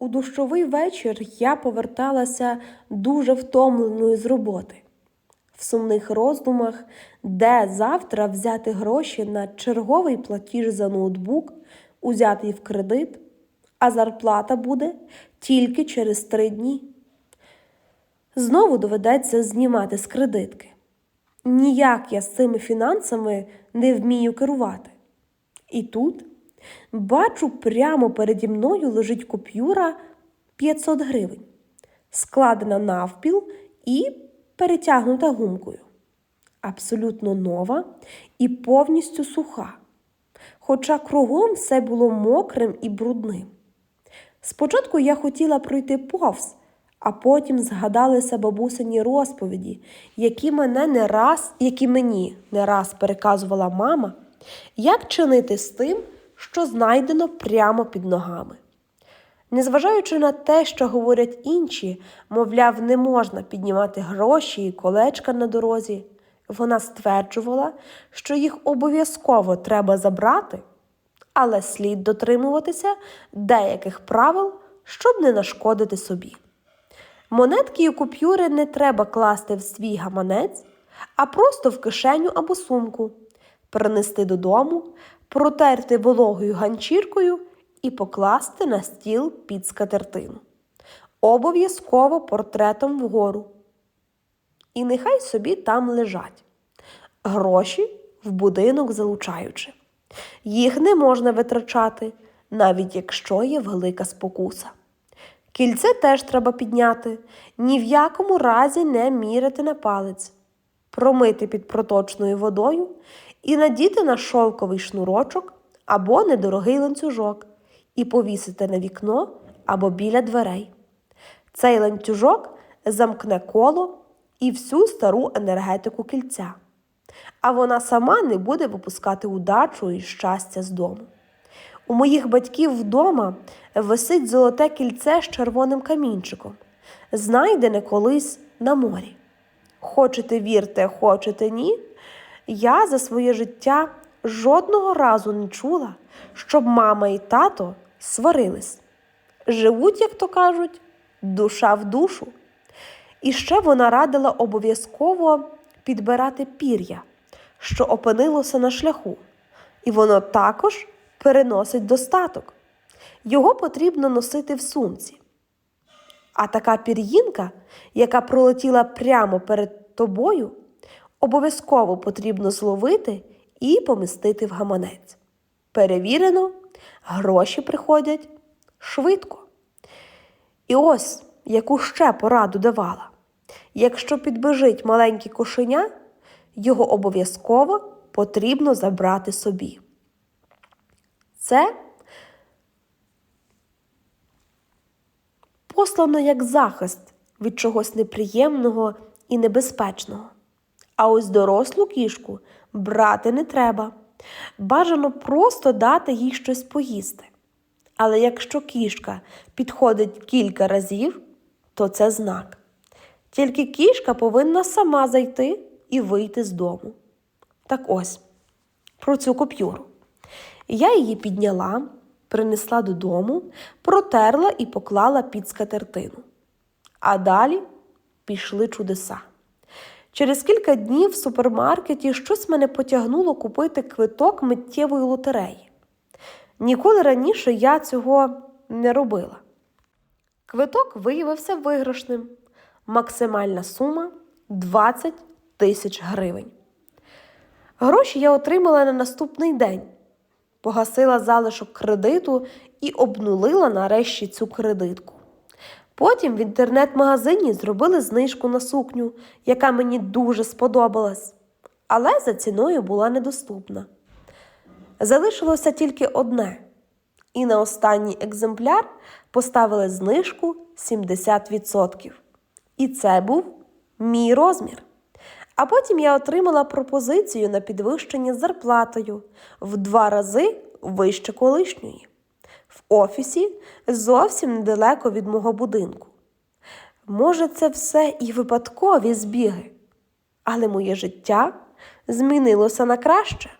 У дощовий вечір я поверталася дуже втомленою з роботи. В сумних роздумах, де завтра взяти гроші на черговий платіж за ноутбук, узятий в кредит, а зарплата буде тільки через три дні. Знову доведеться знімати з кредитки. Ніяк я з цими фінансами не вмію керувати. І тут бачу, прямо переді мною лежить купюра 500 гривень, складена навпіл і перетягнута гумкою. Абсолютно нова і повністю суха. Хоча кругом все було мокрим і брудним. Спочатку я хотіла пройти повз, а потім згадалися бабусині розповіді, які мене не раз, які мені не раз переказувала мама, як чинити з тим, що знайдено прямо під ногами. Незважаючи на те, що говорять інші, мовляв, не можна піднімати гроші і колечка на дорозі, вона стверджувала, що їх обов'язково треба забрати, але слід дотримуватися деяких правил, щоб не нашкодити собі. Монетки і купюри не треба класти в свій гаманець, а просто в кишеню або сумку, принести додому, протерти вологою ганчіркою і покласти на стіл під скатертину. Обов'язково портретом вгору. І нехай собі там лежать. Гроші в будинок залучаючи. Їх не можна витрачати, навіть якщо є велика спокуса. Кільце теж треба підняти, ні в якому разі не міряти на палець, промити під проточною водою і надіти на шовковий шнурочок або недорогий ланцюжок і повісити на вікно або біля дверей. Цей ланцюжок замкне коло і всю стару енергетику кільця, а вона сама не буде випускати удачу і щастя з дому. У моїх батьків вдома висить золоте кільце з червоним камінчиком, знайдене колись на морі. Хочете вірте, хочете ні. Я за своє життя жодного разу не чула, щоб мама і тато сварились. Живуть, як то кажуть, душа в душу. І ще вона радила обов'язково підбирати пір'я, що опинилося на шляху, і воно також переносить достаток. Його потрібно носити в сумці. А така пір'їнка, яка пролетіла прямо перед тобою, обов'язково потрібно зловити і помістити в гаманець. Перевірено, гроші приходять швидко. І ось яку ще пораду давала. Якщо підбежить маленьке кошеня, його обов'язково потрібно забрати собі. Це послано як захист від чогось неприємного і небезпечного. А ось дорослу кішку брати не треба. Бажано просто дати їй щось поїсти. Але якщо кішка підходить кілька разів, то це знак. Тільки кішка повинна сама зайти і вийти з дому. Так ось, про цю купюру. Я її підняла, принесла додому, протерла і поклала під скатертину. А далі пішли чудеса. Через кілька днів в супермаркеті щось мене потягнуло купити квиток миттєвої лотереї. Ніколи раніше я цього не робила. Квиток виявився виграшним. Максимальна сума 20 тисяч гривень. Гроші я отримала на наступний день, погасила залишок кредиту і обнулила нарешті цю кредитку. Потім в інтернет-магазині зробили знижку на сукню, яка мені дуже сподобалась, але за ціною була недоступна. Залишилося тільки одне, і на останній екземпляр поставили знижку 70%. І це був мій розмір. А потім я отримала пропозицію на підвищення зарплатою в два рази вище колишньої. В офісі зовсім недалеко від мого будинку. Може, це все і випадкові збіги, але моє життя змінилося на краще.